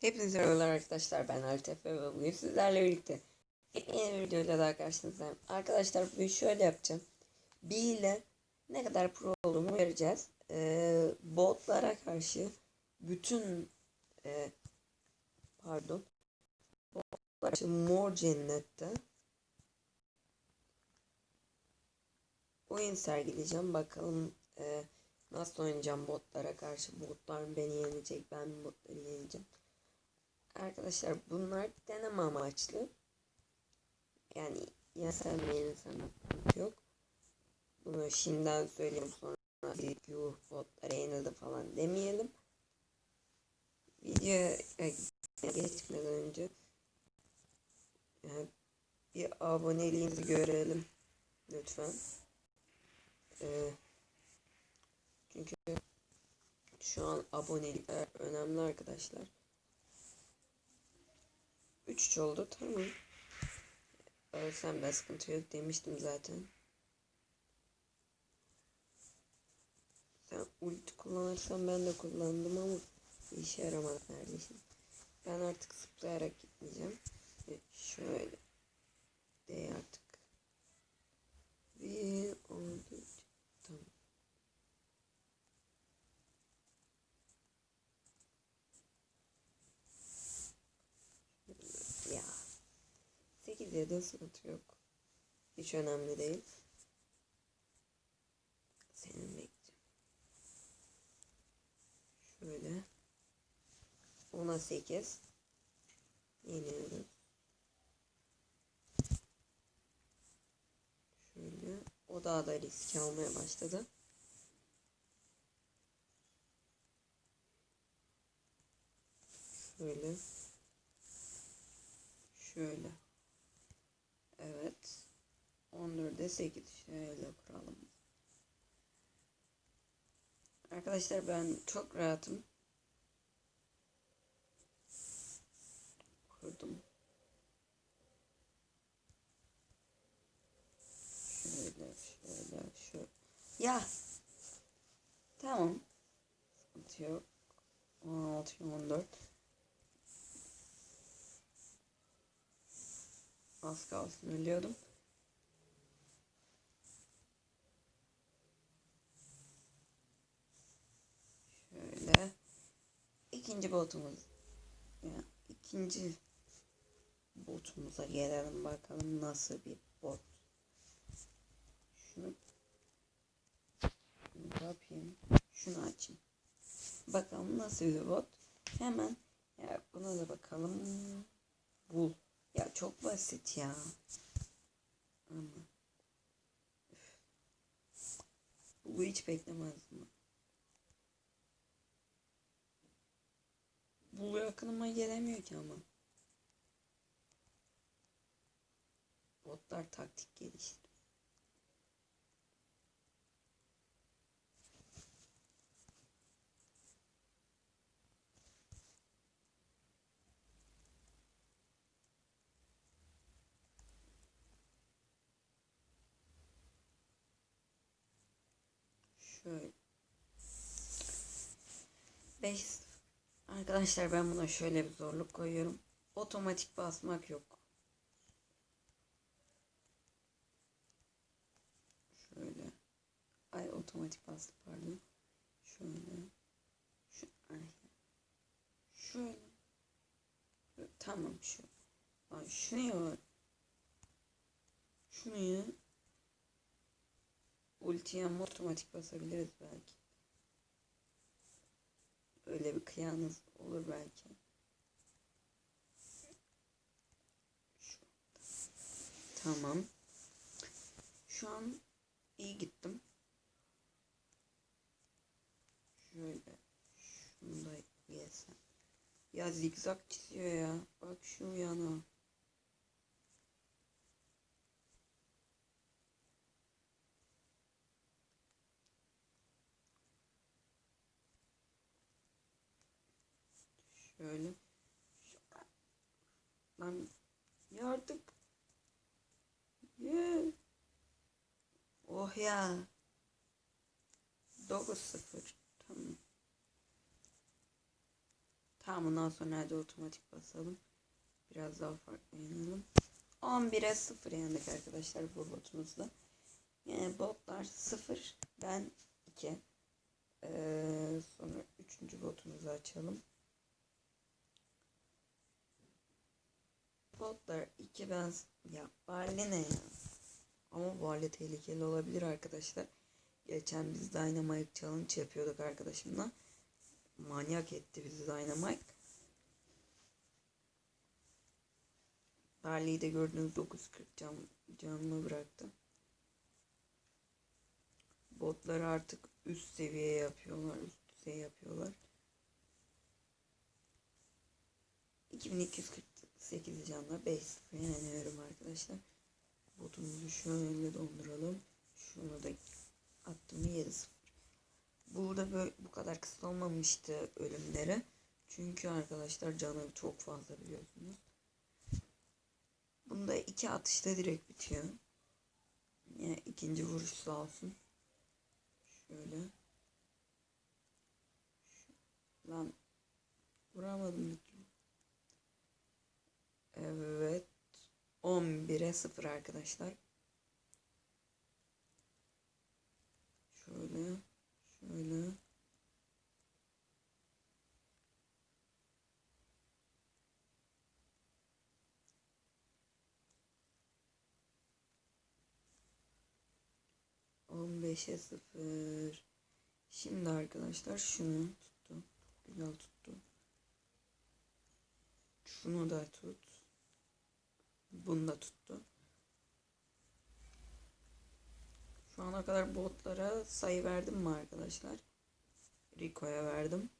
Hepinize merhabalar arkadaşlar ben Altefe ve bugün sizlerle birlikte yeni bir videoyla daha karşınızdayım. Arkadaşlar bugün şöyle yapacağım. Bir ile ne kadar pro olduğumu göreceğiz. Ee, botlara karşı bütün e, pardon botlara karşı mor cennette oyun sergileyeceğim. Bakalım e, nasıl oynayacağım botlara karşı. Botlar beni yenecek ben botları yeneceğim. Arkadaşlar bunlar deneme amaçlı. Yani yenilsem sıkıntı yok. Bunu şimdiden söyleyeyim sonra yuh botlara yenildi falan demeyelim. Videoya geçmeden önce bir aboneliğinizi görelim lütfen. Ee, çünkü şu an abonelikler önemli arkadaşlar. 3 oldu tamam. Ölsem ben sıkıntı yok demiştim zaten. Sen ulti kullanırsan ben de kullandım ama işe yaramaz neredeyse. Ben artık zıplayarak gitmeyeceğim. Ve şöyle de artık. Bir oldu. Tamam. Ya. 8 ya da sıkıntı yok. Hiç önemli değil. Senin bekleyeceğim. Şöyle. 10'a 8. Yeniyoruz. Şöyle. O daha da risk almaya başladı. Şöyle. Şöyle. Evet. 14'e 8 şöyle kuralım. Arkadaşlar ben çok rahatım. Kurdum. Şöyle şöyle şöyle. Ya. Tamam. Sıkıntı yok. 16 14. Az kalsın ölüyordum. Şöyle. ikinci botumuz. Ya ikinci botumuza gelelim bakalım nasıl bir bot. Şunu ne yapayım? Şunu açayım. Bakalım nasıl bir bot. Hemen ya buna da bakalım. Bul. Ya çok basit ya. Ama. Bu hiç beklemezdim. Bu aklıma gelemiyor ki ama. Botlar taktik gelişti. Şöyle. 5 Arkadaşlar ben buna şöyle bir zorluk koyuyorum. Otomatik basmak yok. Şöyle. Ay otomatik bastı pardon. Şöyle. Şu. Şöyle. Tamam şu. Ay şunu ya. Şunu ya. Ultiye otomatik basabiliriz belki. Öyle bir kıyanız olur belki. Tamam. Şu an iyi gittim. Şöyle. Şunu da yesem. Ya zigzag çiziyor ya. Bak şu yana. Şöyle. Lan ya artık. Yeah. Oh ya. 9-0. Tamam. Tamam. Bundan sonra hadi otomatik basalım. Biraz daha farklı oynayalım. 11'e 0 yendik arkadaşlar bu botumuzda. Yani botlar 0 ben 2. Ee, sonra 3. botumuzu açalım. Botlar 2 ben ya Barley ne ya? Ama Barley tehlikeli olabilir arkadaşlar. Geçen biz Dynamite Challenge yapıyorduk arkadaşımla. Manyak etti bizi Dynamite. Barley'i de gördüğünüz 940 can, canlı bıraktı. Botları artık üst seviye yapıyorlar. Üst düzey yapıyorlar. 2248 canla 5-0 yeniyorum arkadaşlar. Botumuzu şöyle donduralım. Şunu da attım 7-0. Burada böyle bu kadar kısa olmamıştı ölümleri. Çünkü arkadaşlar canı çok fazla biliyorsunuz. Bunda iki atışta direkt bitiyor. Yani ikinci vuruş sağ olsun. Şöyle. Lan vuramadım. Evet. 11'e 0 arkadaşlar. Şöyle. Şöyle. On beşe sıfır. Şimdi arkadaşlar şunu tuttu. Güzel tuttu. Şunu da tut. Bunu da tuttu. Şu ana kadar botlara sayı verdim mi arkadaşlar? Rico'ya verdim.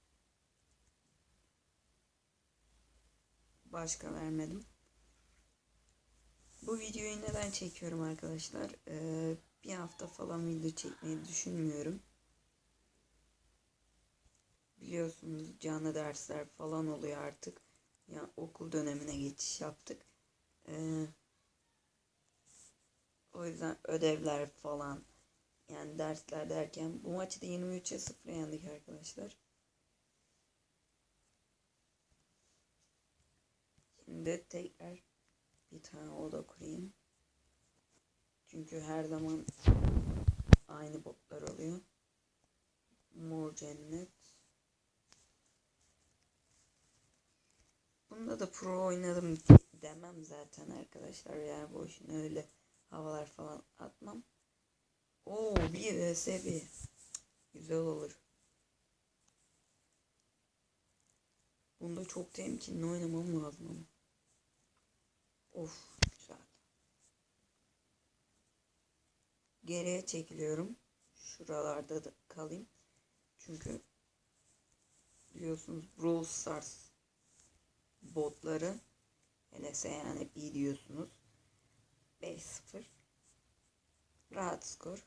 Başka vermedim. Bu videoyu neden çekiyorum arkadaşlar? Ee, bir hafta falan video çekmeyi düşünmüyorum. Biliyorsunuz canlı dersler falan oluyor artık. Ya yani okul dönemine geçiş yaptık. Ee, o yüzden ödevler falan yani dersler derken bu maçı da 23'e 0 yendik arkadaşlar. Şimdi tekrar bir tane oda kurayım. Çünkü her zaman aynı botlar oluyor. Mor cennet. Bunda da pro oynadım demem zaten arkadaşlar. Yani boşuna öyle havalar falan atmam. Oo bir vs bir. Güzel olur. Bunda çok temkinli oynamam lazım ama. Of güzel. Geriye çekiliyorum. Şuralarda da kalayım. Çünkü biliyorsunuz Brawl Stars botları hele yani bir diyorsunuz. 5-0 rahat skor.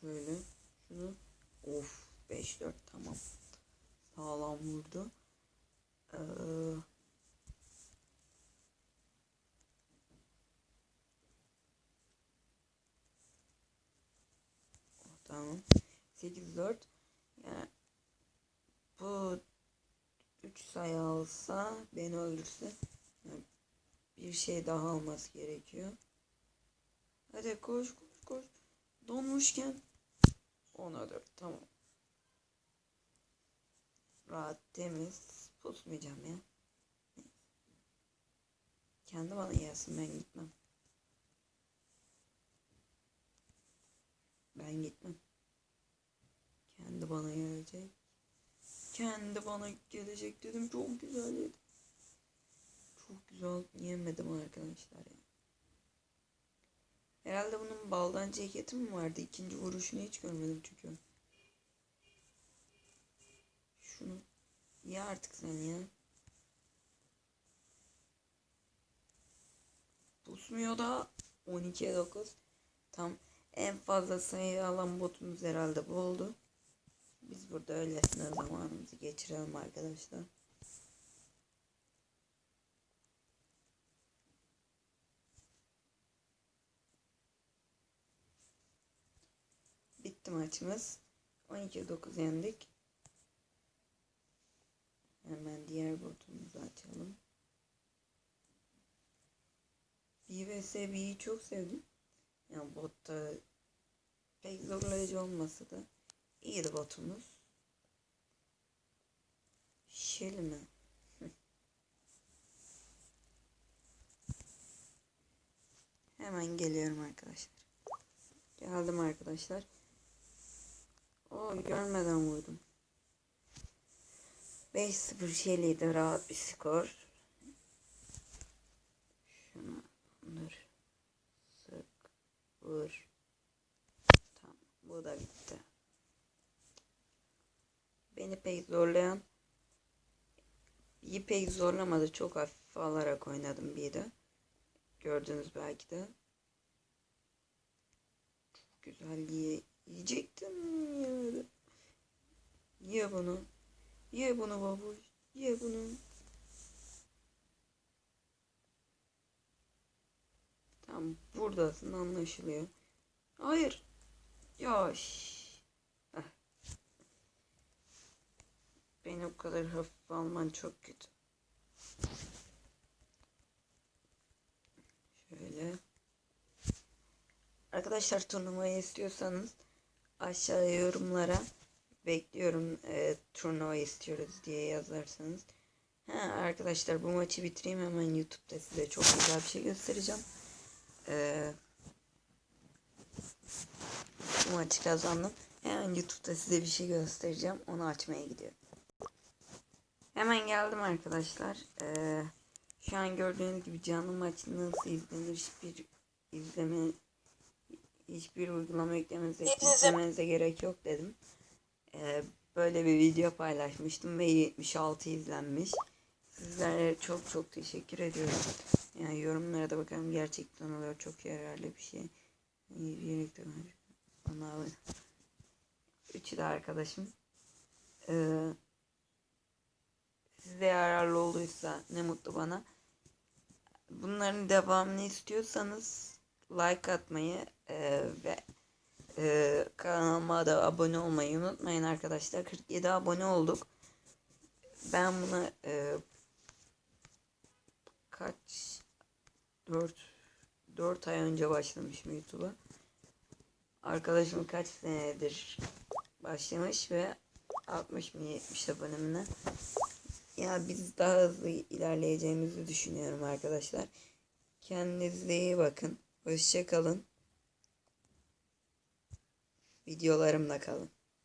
Şöyle şunu. Of 5-4 tamam. Sağlam vurdu. Ee, tamam. 8-4 yani bu 3 sayı alsa beni öldürse bir şey daha alması gerekiyor. Hadi koş koş koş. Donmuşken ona dört tamam. Rahat temiz pusmayacağım ya. Kendi bana gelsin ben gitmem. Ben gitmem. Kendi bana gelecek. Kendi bana gelecek dedim. Çok güzel dedim. Çok güzel yemedim arkadaşlar ya. Herhalde bunun baldan ceketi mi vardı? İkinci vuruşunu hiç görmedim çünkü. Şunu. Ya artık sen ya. Pusmuyor da 12'ye 9. Tam en fazla sayı alan botumuz herhalde bu oldu. Biz burada öylesine zamanımızı geçirelim arkadaşlar. Bitti maçımız. 12-9 yendik. Hemen diğer botumuzu açalım. B vs B'yi çok sevdim. Yani botta pek zorlayıcı olmasa da iyiydi botumuz. Şeli mi? Hı. Hemen geliyorum arkadaşlar. Geldim arkadaşlar. O görmeden vurdum. 5-0 Şeli'ydi rahat bir skor. Şunu dur. Sık vur. Tamam bu da bitti. Beni pek zorlayan iyi pek zorlamadı. Çok hafif alarak oynadım bir de. Gördünüz belki de. Çok güzel yiye, yiyecektim ya. Ye bunu. Ye bunu babuş. Ye bunu. Tamam buradasın anlaşılıyor. Hayır. Yaş. Beni bu kadar hafif alman çok kötü. Şöyle. Arkadaşlar turnuvayı istiyorsanız aşağıya yorumlara bekliyorum e, turnuva istiyoruz diye yazarsanız. Ha, arkadaşlar bu maçı bitireyim hemen YouTube'da size çok güzel bir şey göstereceğim. Ee, bu maçı kazandım. Hemen YouTube'da size bir şey göstereceğim. Onu açmaya gidiyorum. Hemen geldim arkadaşlar. Ee, şu an gördüğünüz gibi canlı maç nasıl izlenir hiçbir izleme hiçbir uygulama yüklemenize, yüklemenize gerek yok dedim. Ee, böyle bir video paylaşmıştım ve 76 izlenmiş. Sizlere çok çok teşekkür ediyorum. Yani yorumlara da bakalım gerçekten oluyor. Çok yararlı bir şey. Birlikte bana abi. Üçü de arkadaşım. Ee, size yararlı olduysa ne mutlu bana. Bunların devamını istiyorsanız like atmayı e, ve e, kanalıma da abone olmayı unutmayın arkadaşlar. 47 abone olduk. Ben buna e, kaç 4 4 ay önce başlamışım YouTube'a. Arkadaşım kaç senedir başlamış ve 60 mı 70 abonemine. Ya biz daha hızlı ilerleyeceğimizi düşünüyorum arkadaşlar. Kendinize iyi bakın. Hoşça kalın. Videolarımla kalın.